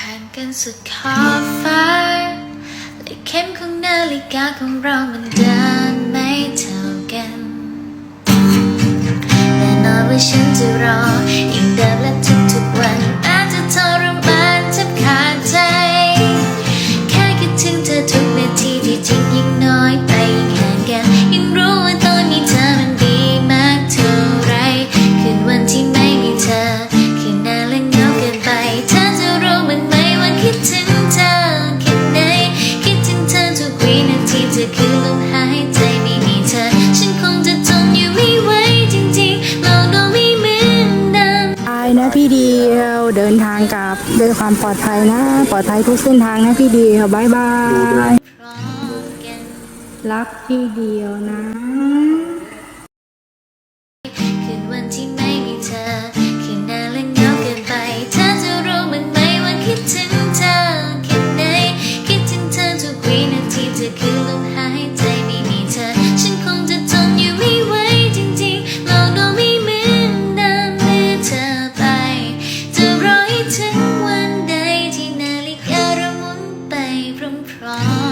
ห่างกันสุดขอบฟ้าและเข้มของนาฬิกาของเรามันเดินไม่เท่ากันแน่นอนว่าฉันจะ อคือลมหายใจไม่มีเธอ ฉันคงจะทนอยู่ไม่ไหวจริงๆ เราดูไม่เหมือนเดิมไปนะพี่เดียวเดินทางกลับด้วยความปลอดภัยนะ ปลอดภัยทุกเส้นทางนะพี่เดียวบายบายพร้อมกันรักพี่เดียวนะ Oh.